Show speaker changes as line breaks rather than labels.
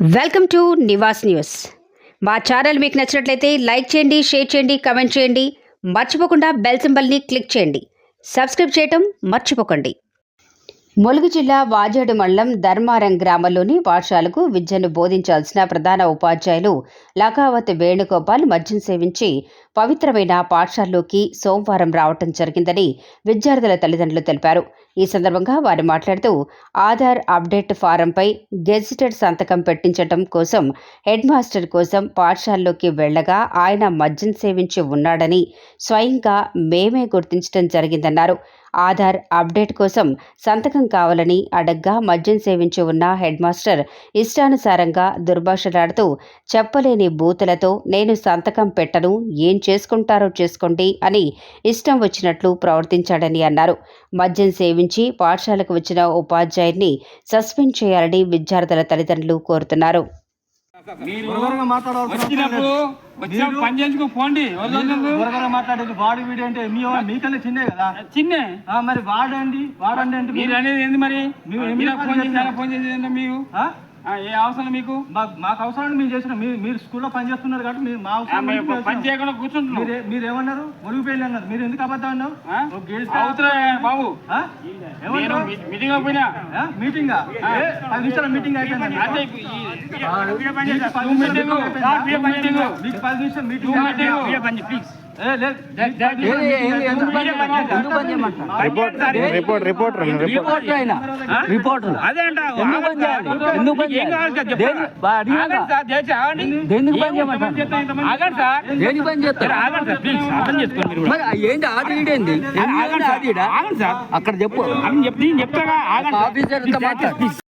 Welcome to Nivas news. మా channel మీకు నచ్చినట్లయితే లైక్ చేయండి షేర్ చేయండి కమెంట్ చేయండి. మర్చిపోకుండా బెల్ సింబల్ని క్లిక్ చేయండి. సబ్స్క్రైబ్ చేయటం మర్చిపోకండి. ములుగు జిల్లా వాజేడు మండలం ధర్మారం గ్రామంలోని పాఠశాలకు విద్యను బోధించాల్సిన ప్రధాన ఉపాధ్యాయులు లకావత్ వేణుగోపాల్ మద్యం సేవించి పవిత్రమైన పాఠశాలలోకి సోమవారం రావటం జరిగిందని విద్యార్థుల తల్లిదండ్రులు తెలిపారు. ఈ సందర్భంగా వారు మాట్లాడుతూ ఆధార్ అప్డేట్ ఫారంపై గెజిటెడ్ సంతకం పెట్టించడం కోసం హెడ్ మాస్టర్ కోసం పాఠశాలలోకి వెళ్ళగా ఆయన మద్యం సేవించి ఉన్నాడని స్వయంగా మేమే గుర్తించడం జరిగిందన్నారు. ఆధార్ అప్డేట్ కోసం సంతకం కావాలని అడగ్గా మద్యం సేవించి ఉన్న హెడ్ మాస్టర్ ఇష్టానుసారంగా దుర్భాషలాడుతూ చెప్పలేని బూతులతో నేను సంతకం పెట్టను ఏం చేసుకుంటారో చేసుకోండి అని ఇష్టం వచ్చినట్లు ప్రవర్తించాడని అన్నారు. మద్యం సేవించి పాఠశాలకు వచ్చిన ఉపాధ్యాయుడిని సస్పెండ్ చేయాలని విద్యార్థుల తల్లిదండ్రులు కోరుతున్నారు.
మీరు
మాట్లాడేది వాడు వీడు అంటే మీ మీకన్నా చిన్నే కదా?
చిన్నే.
వాడండి వాడండి అంటే
మీరు అనేది ఏంది మరి? ఫోన్ చేసి? ఫోన్ ఏ అవసరం మీకు?
మాకు అవసరం మేము చేసిన మీరు మీరు స్కూల్లో పని చేస్తున్నారు కాబట్టి మీరు మా అవసరం
పని. చేయకుండా కూర్చుంటున్నాం.
మీరే- ఏమన్నారు ఒలిగిపోయింది అన్నారు. మీరు ఎందుకు అబద్ధం అన్నావు?
అవుతున్నా బాబు. మీటింగ్ పోయినా?
మీటింగా? పది నిమిషాల మీటింగ్ అయిపోయింది. మీకు పది నిమిషాల
మీటింగ్
మీటింగ్. అయిపోయిందా?
రిపోర్ట్ రిపోర్టర్
రిపోర్టర్ అయినా రిపోర్టర్ ఎందుకు పని చేయాలి ఎందుకు పని చేయాలి దేనికి పని చేయమంటారు? దేనికి పని చేస్తారు ఏంటి ఆర్డర్ ఏంటి
ఆగండి సార్
అక్కడ చెప్పు. ఆఫీసర్.